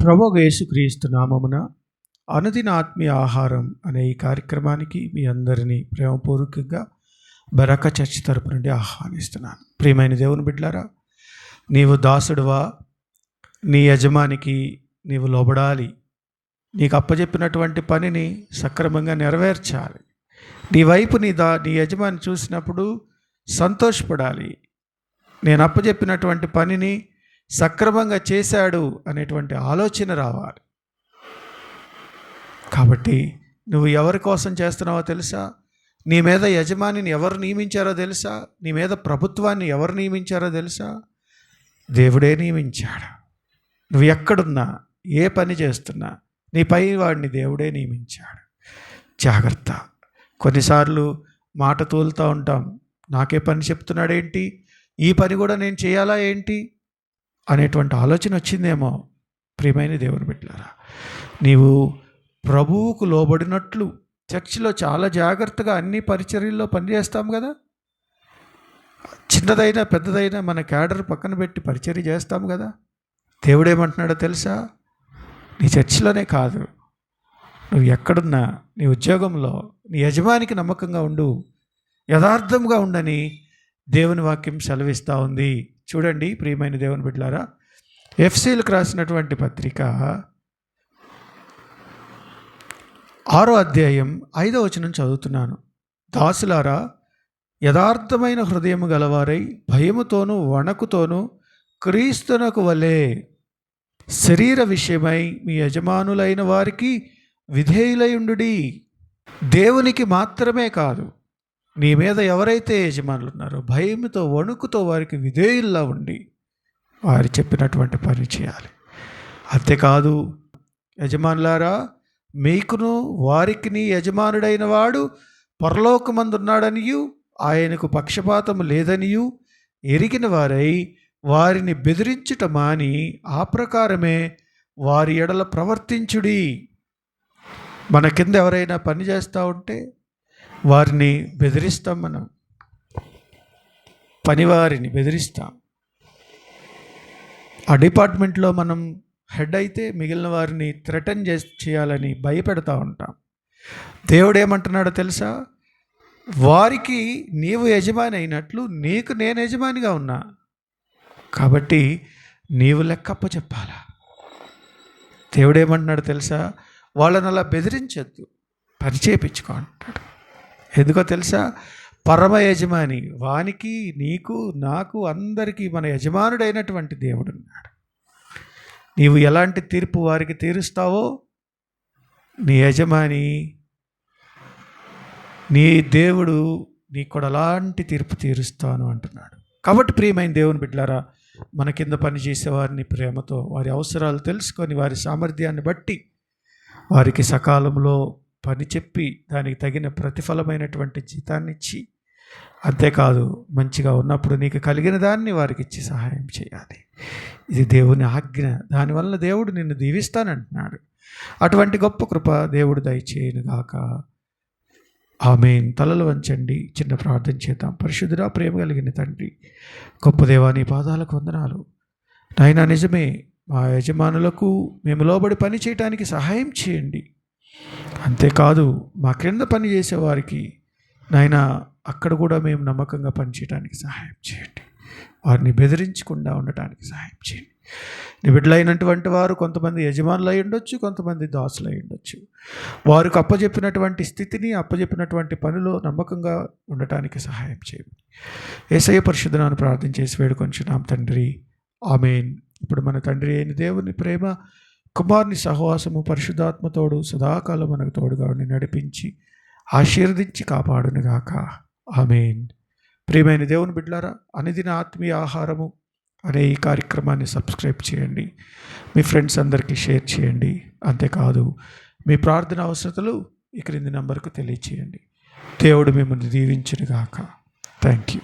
ప్రభోగ యేసుక్రీస్తు నామమున అనుదిన ఆత్మీయ ఆహారం అనే ఈ కార్యక్రమానికి మీ అందరినీ ప్రేమపూర్వకంగా బరక చర్చ్ తరపు నుండి ఆహ్వానిస్తున్నాను. ప్రియమైన దేవుని బిడ్లారా నీవు దాసుడువా నీ యజమానికి నీవు లోబడాలి నీకు అప్పజెప్పినటువంటి పనిని సక్రమంగా నెరవేర్చాలి నీ వైపు నీ దా నీ యజమాని చూసినప్పుడు సంతోషపడాలి నేను అప్పజెప్పినటువంటి పనిని సక్రమంగా చేశాడు అనేటువంటి ఆలోచన రావాలి. కాబట్టి నువ్వు ఎవరి కోసం చేస్తున్నావో తెలుసా? నీ మీద యజమానిని ఎవరు నియమించారో తెలుసా? నీ మీద ప్రభుత్వాన్ని ఎవరు నియమించారో తెలుసా? దేవుడే నియమించాడు. నువ్వు ఎక్కడున్నా ఏ పని చేస్తున్నా నీ పై వాడిని దేవుడే నియమించాడు. జాగ్రత్త. కొన్నిసార్లు మాట తోలుతూ ఉంటాం. నాకే పని చెప్తున్నాడేంటి? ఈ పని కూడా నేను చేయాలా ఏంటి? అనేటువంటి ఆలోచన వచ్చిందేమో ప్రియమైన దేవుని బిడ్డలారా. నీవు ప్రభువుకు లోబడినట్లు చర్చిలో చాలా జాగ్రత్తగా అన్ని పరిచర్యల్లో పనిచేస్తాం కదా. చిన్నదైనా పెద్దదైనా మన క్యాడర్ పక్కన పెట్టి పరిచర్య చేస్తాం కదా. దేవుడేమంటున్నాడో తెలుసా? నీ చర్చిలోనే కాదు. నువ్వు ఎక్కడున్నా నీ ఉద్యోగంలో నీ యజమానికి నమ్మకంగా ఉండు. యథార్థంగా ఉండని దేవుని వాక్యం సెలవిస్తూ ఉంది. చూడండి ప్రియమైన దేవుని బిడ్డలారా ఎఫ్సీలకు రాసినటువంటి పత్రిక ఆరో అధ్యాయం ఐదో వచనం చదువుతున్నాను. దాసులారా యథార్థమైన హృదయము గలవారై భయముతోనూ వణకుతోనూ క్రీస్తునకు వలె శరీర విషయమై మీ యజమానులైన వారికి విధేయులై దేవునికి మాత్రమే కాదు నీ మీద ఎవరైతే యజమానులు ఉన్నారో భయంతో వణుకుతో వారికి విధేయుల్లా ఉండి వారు చెప్పినటువంటి పని చేయాలి. అంతేకాదు యజమానులారా మీకును వారికి నీ యజమానుడైన వాడు పరలోకమందున్నాడనియు ఆయనకు పక్షపాతం లేదనియు ఎరిగిన వారై వారిని బెదిరించుట మాని ఆ ప్రకారమే వారి ఎడల ప్రవర్తించుడి. మన కింద ఎవరైనా పని చేస్తూ ఉంటే వారిని బెదిరిస్తాం మనం. పనివారిని బెదిరిస్తాం. ఆ డిపార్ట్మెంట్లో మనం హెడ్ అయితే మిగిలిన వారిని థ్రెటన్ చే చేయాలని భయపెడతా ఉంటాం. దేవుడు ఏమంటున్నాడో తెలుసా? వారికి నీవు యజమాని అయినట్లు నీకు నేను యజమానిగా ఉన్నా. కాబట్టి నీవు లెక్కప్ప చెప్పాలా? దేవుడు ఏమంటున్నాడు తెలుసా? వాళ్ళని అలా బెదిరించొద్దు. పని చేయించుకో అంటాడు. ఎందుకో తెలుసా? పరమ యజమాని వానికి నీకు నాకు అందరికీ మన యజమానుడైనటువంటి దేవుడు ఉన్నాడు. నీవు ఎలాంటి తీర్పు వారికి తీరుస్తావో? నీ యజమాని నీ దేవుడు నీకు కూడా అలాంటి తీర్పు తీరుస్తాను అంటున్నాడు. కాబట్టి ప్రియమైన దేవుని బిడ్డారా మన కింద పనిచేసే వారిని ప్రేమతో వారి అవసరాలు తెలుసుకొని వారి సామర్థ్యాన్ని బట్టి వారికి సకాలంలో పని చెప్పి దానికి తగిన ప్రతిఫలమైనటువంటి జీతాన్ని ఇచ్చి అంతేకాదు మంచిగా ఉన్నప్పుడు నీకు కలిగిన దాన్ని వారికి ఇచ్చి సహాయం చేయాలి. ఇది దేవుని ఆజ్ఞ. దానివల్ల దేవుడు నిన్ను దీవిస్తానంటున్నాడు. అటువంటి గొప్ప కృప దేవుడు దయచేయను గాక. ఆమె తలలు వంచండి. చిన్న ప్రార్థన చేద్దాం. పరిశుద్ధుడా ప్రేమ కలిగిన తండ్రి గొప్ప దేవాని పాదాలకు వందనాలు. నాయన నిజమే మా యజమానులకు మేము లోబడి పని చేయడానికి సహాయం చేయండి. అంతేకాదు మా క్రింద పని చేసేవారికి నాయన అక్కడ కూడా మేము నమ్మకంగా పనిచేయడానికి సహాయం చేయండి. వారిని బెదిరించకుండా ఉండటానికి సహాయం చేయండి. నీ బిడ్డలైనటువంటి వారు కొంతమంది యజమానులు అయి ఉండొచ్చు కొంతమంది దాసులు అయి ఉండొచ్చు. వారికి అప్పజెప్పినటువంటి స్థితిని అప్పజెప్పినటువంటి పనిలో నమ్మకంగా ఉండటానికి సహాయం చేయండి. ఏసయ్య పరిశుద్ధనాన్ని ప్రార్థన చేసి వేడుకొంచున్నాం తండ్రి. ఆమెన్. ఇప్పుడు మన తండ్రి అయిన దేవుని ప్రేమ కుమారుని సహవాసము పరిశుద్ధాత్మతోడు సదాకాలం మనకు తోడుగా ఉండి నడిపించి ఆశీర్వదించి కాపాడునుగాక. ఆమెన్. ప్రియమైన దేవుని బిడ్లారా అనిదిన ఆత్మీయ ఆహారము అనే ఈ కార్యక్రమాన్ని సబ్స్క్రైబ్ చేయండి. మీ ఫ్రెండ్స్ అందరికీ షేర్ చేయండి. అంతేకాదు మీ ప్రార్థన అవసరతలు ఈ క్రింది నంబర్కు తెలియచేయండి. దేవుడు మిమ్మల్ని దీవించునుగాక. Thank you